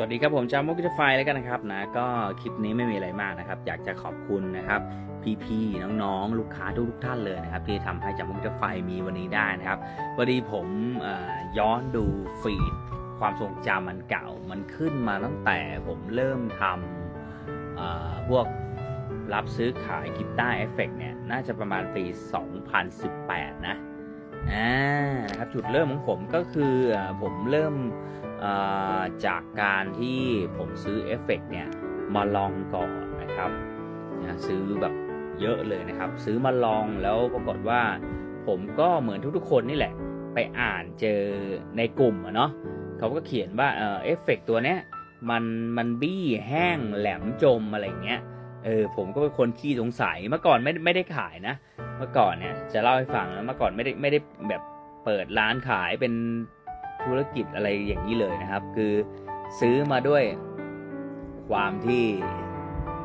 สวัสดีครับผมจามุกิจไฟแล้วกันนะครับนะก็คลิปนี้ไม่มีอะไรมากนะครับ อยากจะขอบคุณนะครับพี่ๆน้องๆ ลูกค้าทุกๆท่านเลยนะครับ ที่ทำให้จามุกิจไฟมีวันนี้ได้นะครับพอดีผมย้อนดูฟีดความทรงจำมันเก่ามันขึ้นมาตั้งแต่ผมเริ่มทำพวกรับซื้อขายกีตาร์เอฟเฟกเนี่ยน่าจะประมาณปี 2018 นะ อ่านะครับจุดเริ่มของผมก็คือผมเริ่มจากการที่ผมซื้อเอฟเฟกต์เนี่ยมาลองก่อนนะครับนะซื้อแบบเยอะเลยนะครับ ซื้อมาลองแล้วปรากฏว่า ผมก็เหมือนทุกๆคนนี่แหละ ไปอ่านเจอในกลุ่มอะเนาะเขาก็เขียนว่าเออเอฟเฟกต์ตัวเนี้ยมันมันบี้แห้งแหลมจมอะไรเงี้ยเออผมก็เป็นคนขี้สงสัยเมื่อก่อนไม่ไม่ได้ขายนะ เมื่อก่อนเนี่ยจะเล่าให้ฟังนะเมื่อก่อนไม่ได้ไม่ได้แบบเปิดร้านขายเป็นธุรกิจอะไรอย่างนี้เลยนะครับ คือซื้อมาด้วยความที่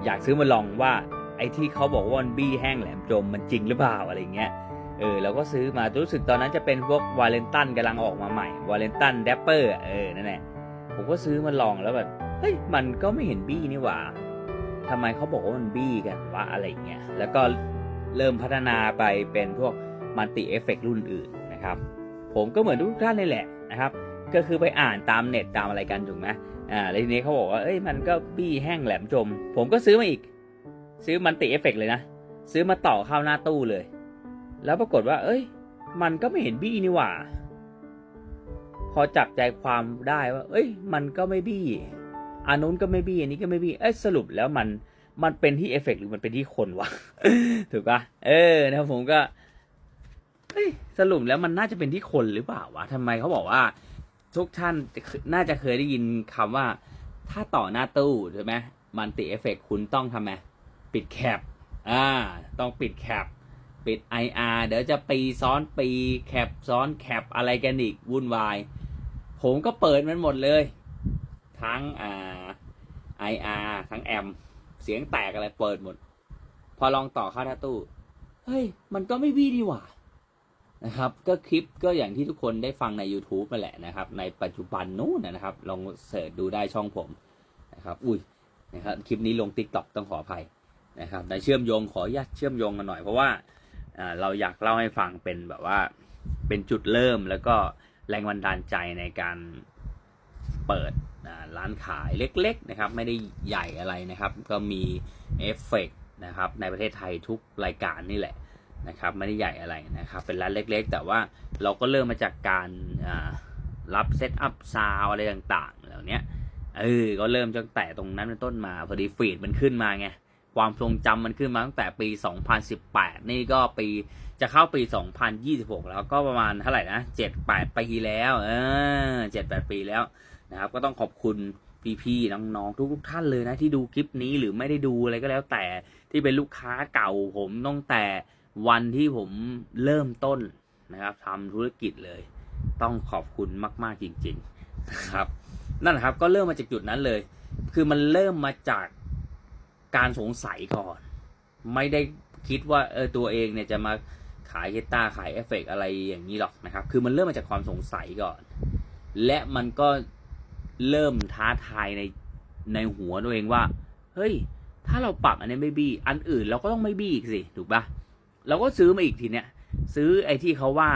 อยากซื้อมาลองว่าไอ้ที่เขาบอกว่ามันบี้แห้งแหลมจมมันจริงหรือเปล่าอะไรเงี้ยเออเราก็ซื้อมารู้สึกตอนนั้นจะเป็นพวกวาเลนตันกำลังออกมาใหม่วาเลนตันแดปเปอร์เออนั่นแหละผมก็ซื้อมาลองแล้วแบบเฮ้ยมันก็ไม่เห็นบี้นี่หว่าทำไมเขาบอกว่ามันบี้กันวะอะไรเงี้ยแล้วก็ เริ่มพัฒนาไปเป็นพวกมัลติเอฟเฟกรุ่นอื่นนะครับ ผมก็เหมือนทุกท่านนี่แหละนะครับ ก็คือไปอ่านตามเน็ตตามอะไรกันถูกไหมอ่าแล้วทีนี้เขาบอกว่าเอ้ยมันก็บี้แห้งแหลมจม ผมก็ซื้อมาอีก ซื้อมันติเอฟเฟกเลยนะ ซื้อมาต่อเข้าหน้าตู้เลย แล้วปรากฏว่า เอ้ย มันก็ไม่เห็นบี้นี่หว่า พอจับใจความได้ว่า เอ้ย มันก็ไม่บี้อันนู้นก็ไม่บี้อันนี้ก็ไม่บี้เอ้ยสรุปแล้วมัน มันเป็นที่เอฟเฟกต์หรือมันเป็นที่คนวะ ถูกปะเออนะครับผมก็สรุปแล้วมันน่าจะเป็นที่คนหรือเปล่าวะทำไมเขาบอกว่า ทุกท่านน่าจะเคยได้ยินคำว่า ถ้าต่อหน้าตู้ใช่ไหมมันติเอฟเฟกคุณต้องทำไงปิดแคปอ่า ต้องปิดแคปปิด IR เดี๋ยวจะปีซ้อนปีแคปซ้อนแคปอะไรกันอีกวุ่นวาย ผมก็เปิดมันหมดเลย ทั้งอ่า IR ทั้งแอม เสียงแตกอะไรเปิดหมด พอลองต่อเข้าหน้าตู้ เฮ้ย มันก็ไม่บี้ดีหว่านะครับ ก็คลิปก็อย่างที่ทุกคนได้ฟังใน YouTube นั่นแหละนะครับ ในปัจจุบันนู้นนะครับ ลองเสิร์ชดูได้ช่องผมนะครับ อุ้ยนะครับคลิปนี้ลง t ิ k t o k ต้องขออภัยนะครับในเชื่อมโยงขออนุญาตเชื่อมโยงกันหน่อยเพราะว่าเราอยากเล่าให้ฟังเป็นแบบว่าเป็นจุดเริ่มแล้วก็แรงบันดาลใจในการ เปิดร้านขายเล็กๆนะครับไม่ได้ใหญ่อะไรนะครับ ก็มีเอฟเฟกต์นะครับในประเทศไทยทุกรายการนี่แหละนะครับไม่ได้ใหญ่อะไรนะครับ เป็นร้านเล็กๆ แต่ว่าเราก็เริ่มมาจากการรับเซตอัพซาวอะไรต่างๆ เหล่านี้เออก็เริ่มตั้งแต่ตรงนั้นเป็นต้นมาพอดีฟีดมันขึ้นมาไงความทรงจำมันขึ้นมาตั้งแต่ปี 2018 นี่ก็ปีจะเข้าปี 2026 แล้วก็ประมาณเท่าไหร่นะ 7-8 ปีแล้ว เออ 7-8 ปีแล้ว นะครับ ก็ต้องขอบคุณพี่ๆน้องๆทุกๆท่านเลยนะที่ดูคลิปนี้หรือไม่ได้ดูอะไรก็แล้วแต่ที่เป็นลูกค้าเก่าผมตั้งแต่วันที่ผมเริ่มต้นนะครับทำธุรกิจเลย ต้องขอบคุณมากๆจริงๆนะครับ นั่นครับก็เริ่มมาจากจุดนั้นเลย คือมันเริ่มมาจากการสงสัยก่อน ไม่ได้คิดว่าเออตัวเองเนี่ยจะมาขายกีตาขายเอฟเฟกต์อะไรอย่างนี้หรอกนะครับ คือมันเริ่มมาจากความสงสัยก่อน และมันก็ เริ่มท้าทายในในหัวตัวเองว่า เฮ้ย ถ้าเราปรับอันนี้ไม่บี้ อันอื่นเราก็ต้องไม่บี้อีกสิ ถูกปะเราก็ซื้อมาอีกทีเนี้ย ซื้อไอ้ที่เขาว่า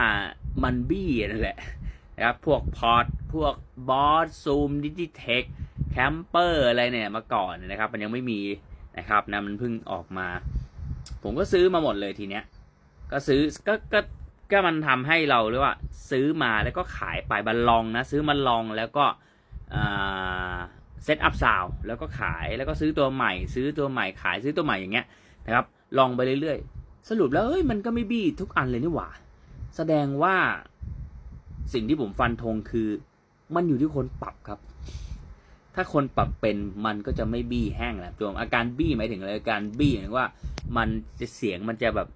มันบี้นั่นแหละนะครับ พวกพอร์ต พวกบอสซูมดิจิเทค แคมเปอร์อะไรเนี่ยมาก่อนนะครับ มันยังไม่มีนะครับนะมันเพิ่งออกมา ผมก็ซื้อมาหมดเลยทีเนี้ย ก็ซื้อ ก็ ก็ก็มันทำให้เราเรียกว่า ซื้อมาแล้วก็ขายไปบันลองนะ ซื้อมาลองแล้วก็ เซตอัพซาวแล้วก็ขายแล้วก็ซื้อตัวใหม่ ซื้อตัวใหม่ขายซื้อตัวใหม่อย่างเงี้ยนะครับลองไปเรื่อยๆ สรุปแล้วเอ้ยมันก็ไม่บี้ทุกอันเลยนี่หว่า แสดงว่าสิ่งที่ผมฟันธงคือ มันอยู่ที่คนปรับครับ ถ้าคนปรับเป็นมันก็จะไม่บี้แห้งแหละจวมอาการบี้หมายถึงอะไรอาการบี้หมายถึงว่า มันจะเสียงมันจะแบบ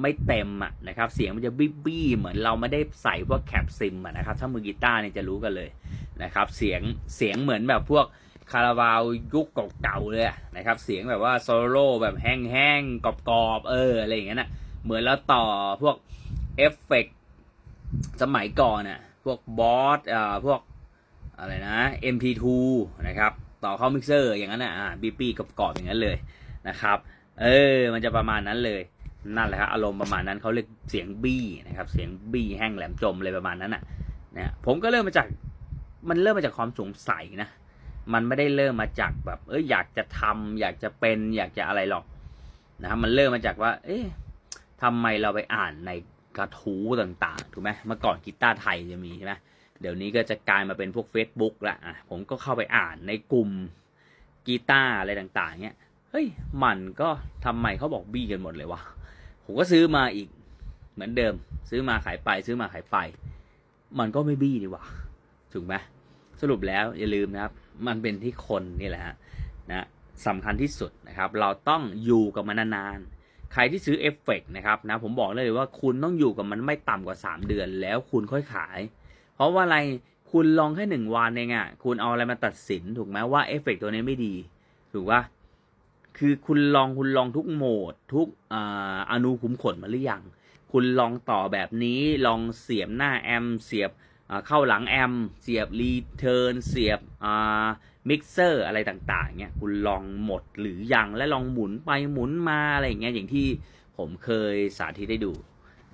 ไม่เต็มอะนะครับ เสียงมันจะบี้บี้เหมือนเราไม่ได้ใส่พวกแคปซิมอะนะครับ ถ้ามือกีตาร์เนี่ยจะรู้กันเลย นะครับ เสียงเสียงเหมือนแบบพวกคาราบาวยุคเก่าๆเลยนะครับ เสียงแบบว่าโซโล่แบบแห้งๆกรอบๆเอออะไรอย่างเงี้ยนะเหมือนเราต่อพวกเอฟเฟกต์สมัยก่อนน่ะพวกบอสอ่าพวกอะไรนะ MP2 นะครับต่อเข้ามิกเซอร์อย่างนั้นนะอ่าบีปีกรอบๆอย่างนั้นเลยนะครับ เออมันจะประมาณนั้นเลยนั่นแหละครับอารมณ์ประมาณนั้นเขาเรียกเสียงบี้นะครับ เสียงบี้แห้งแหลมจมเลยประมาณนั้นน่ะนะผมก็เริ่มมาจาก มันเริ่มมาจากความสงสัยนะ มันไม่ได้เริ่มมาจากแบบ เอ้ยอยากจะทำอยากจะเป็น อยากจะอะไรหรอกนะครับมันเริ่มมาจากว่า เอ๊ะทำไมเราไปอ่านในกระทู้ต่างๆ ถูกไหมเมื่อก่อนกีตาร์ไทยจะมีใช่ไหมเดี๋ยวนี้ก็จะกลายมาเป็นพวก Facebook ละอะผมก็เข้าไปอ่านในกลุ่มกีตาร์อะไรต่างๆ เนี้ย เฮ้ย มันก็ทำไมเขาบอกบี้กันหมดเลยวะ ผมก็ซื้อมาอีกเหมือนเดิม ซื้อมาขายไป ซื้อมาขายไป มันก็ไม่บี้ดีวะ ถูกไหมสรุปแล้วอย่าลืมนะครับ มันเป็นที่คนนี่แหละฮะนะสำคัญที่สุดนะครับ เราต้องอยู่กับมันนานๆ ใครที่ซื้อเอฟเฟกต์นะครับนะผมบอกเลยว่าคุณต้องอยู่กับมันไม่ต่ำกว่า 3 เดือนแล้วคุณค่อยขาย เพราะว่าอะไรคุณลองแค่หนึ่งวันเองอะ่ะคุณเอาอะไรมาตัดสินถูกไหมว่าเอฟเฟกต์ตัวนี้ไม่ดี ถูกปะคือคุณลองคุณลองทุกโหมด ทุกออนูขุมขนมาหรือยัง คุณลองต่อแบบนี้ลองเสียบหน้าแอมเสียบ เข้าหลังแอมเสียบรีเทิร์นเสียบมิกเซอร์อะไรต่างๆเนี่ยคุณลองหมดหรือยังและลองหมุนไปหมุนมาอะไรอย่างเงี้ยอย่างที่ผมเคยสาธิตให้ดู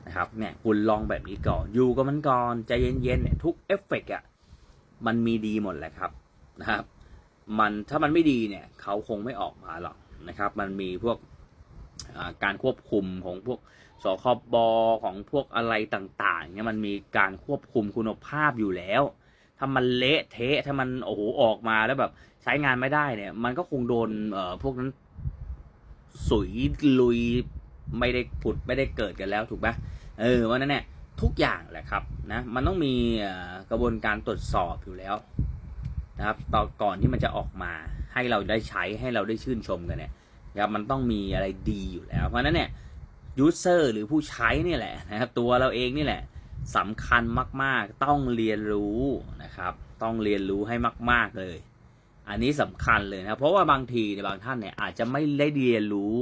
นะครับเนี่ยคุณลองแบบนี้ก่อนอยู่กับมันก่อนใจเย็นๆเนี่ยทุกเอฟเฟกต์อะมันมีดีหมดแหละครับนะครับ มันถ้ามันไม่ดีเนี่ยเขาคงไม่ออกมาหรอกนะครับ มันมีพวกการควบคุมของพวก สคบของพวกอะไรต่างๆเนี่ยมันมีการควบคุมคุณภาพอยู่แล้ว ถ้ามันเละเทะถ้ามันโอ้โหออกมาแล้วแบบใช้งานไม่ได้เนี่ย มันก็คงโดนเอ่อพวกนั้นสุยลุยไม่ได้ผุดไม่ได้เกิดกันแล้วถูกไหมเออวันนั้นเนี่ยทุกอย่างแหละครับนะมันต้องมีกระบวนการตรวจสอบอยู่แล้วนะครับต่อก่อนที่มันจะออกมาให้เราได้ใช้ให้เราได้ชื่นชมกันเนี่ยนะครับมันต้องมีอะไรดีอยู่แล้ว เพราะฉะนั้นเนี่ย ยูเซอร์หรือผู้ใช้นี่แหละนะครับตัวเราเองนี่แหละสำคัญมาก ๆ ต้องเรียนรู้นะครับ ต้องเรียนรู้ให้มาก ๆ เลย อันนี้สำคัญเลยนะเพราะว่าบางทีในบางท่านเนี่ยอาจจะไม่ได้เรียนรู้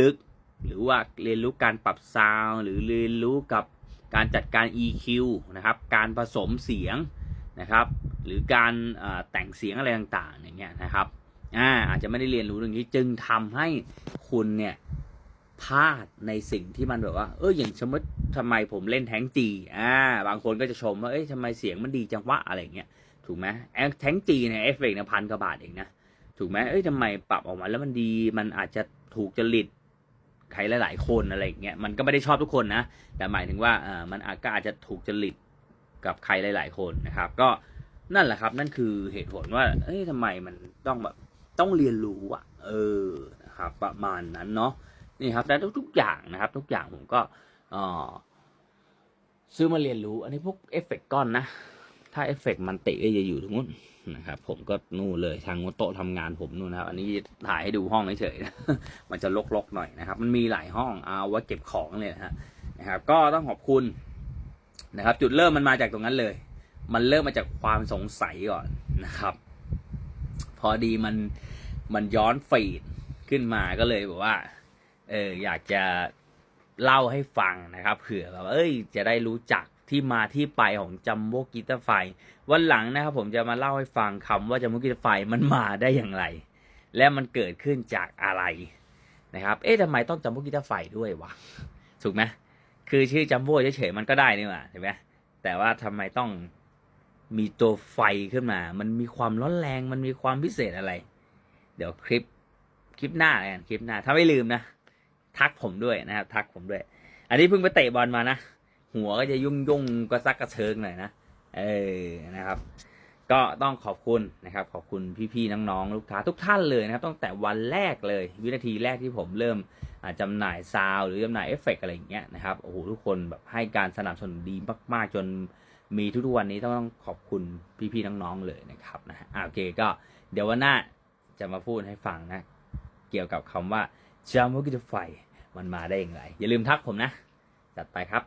ลึกๆ หรือว่าเรียนรู้การปรับซาวหรือเรียนรู้กับการจัดการ EQ นะครับ การผสมเสียงนะครับ หรือการแต่งเสียงอะไรต่างๆอย่างเงี้ยนะครับอ่าอาจจะไม่ได้เรียนรู้เรื่องนี้จึงทำให้คุณเนี่ย พลาดในสิ่งที่มันแบบว่า เอออย่างสมมติทำไมผมเล่นแท้งจีอ่าบางคนก็จะชมว่าเอ้ยทำไมเสียงมันดีจังวะอะไรเงี้ยถูกไหมแอแทงจีเนี่ยเอฟเฟกต์เนี่ยพันกว่าบาทเองนะถูกไหมเอ้ยทำไมปรับออกมาแล้วมันดีมันอาจจะถูกจริตใครหลาย ๆ คนอะไรเงี้ยมันก็ไม่ได้ชอบทุกคนนะแต่หมายถึงว่าเออมันอาจก็อาจจะถูกจริตกับใครหลาย ๆ คนนะครับ ก็นั่นแหละครับนั่นคือเหตุผลว่า เอ้ยทำไมมันต้องแบบต้องเรียนรู้อะเออนะครับประมาณนั้นเนาะ นี่ครับแต่ทุกๆอย่างนะครับ ทุกอย่างผมก็ซื้อมาเรียนรู้ อันนี้พวกเอฟเฟกต์ก้อนนะ ถ้าเอฟเฟกต์มันติก็จะอยู่ตรงนู้นนะครับ ผมก็นู่นเลยทางโต๊ะทำงานผมนู่นนะครับ อันนี้ถ่ายให้ดูห้องเฉยๆมันจะลกๆหน่อยนะครับ มันมีหลายห้องเอาไว้เก็บของเลยนะฮะนะครับ ก็ต้องขอบคุณนะครับ จุดเริ่มมันมาจากตรงนั้นเลย มันเริ่มมาจากความสงสัยก่อนนะครับ พอดีมันมันย้อนฟีดขึ้นมาก็เลยบอกว่า เอออยากจะเล่าให้ฟังนะครับเผื่อแบบเอ้ย จะได้รู้จักที่มาที่ไปของจัมโบ้กีตาร์ไฟ วันหลังนะครับผมจะมาเล่าให้ฟังคำว่าจัมโบ้กีตาร์ไฟมันมาได้อย่างไร และมันเกิดขึ้นจากอะไรนะครับ เอ๊ะทำไมต้องจัมโบ้กีตาร์ไฟด้วยวะถูกไหมคือชื่อจัมโบ้เฉยๆมันก็ได้นี่หว่าใช่ไหมแต่ว่าทำไมต้องมีตัวไฟขึ้นมา มันมีความร้อนแรง มันมีความพิเศษอะไร เดี๋ยวคลิปคลิปหน้าแล้วกันคลิปหน้า ถ้าไม่ลืมนะ ทักผมด้วยนะครับ ทักผมด้วย อันนี้เพิ่งไปเตะบอลมานะ หัวก็จะยุ่งยุ่งๆกระซักกระเชิงหน่อยนะ เออ นะครับ ก็ต้องขอบคุณนะครับ ขอบคุณพี่ๆน้องๆลูกค้าทุกท่านเลยนะครับ ตั้งแต่วันแรกเลย วินาทีแรกที่ผมเริ่มอ่าจำหน่ายซาวหรือจำหน่ายเอฟเฟกต์อะไรอย่างเงี้ยนะครับ โอ้โห ทุกคนแบบให้การสนับสนุนดีมาก ๆ จนมีทุกๆวันนี้ต้องขอบคุณพี่ๆน้องๆเลยนะครับนะฮะโอเคก็เดี๋ยววันหน้าจะมาพูดให้ฟังนะ เกี่ยวกับคำว่า จามกิจไฟมันมาได้อย่างไร อย่าลืมทักผมนะ จัดไปครับ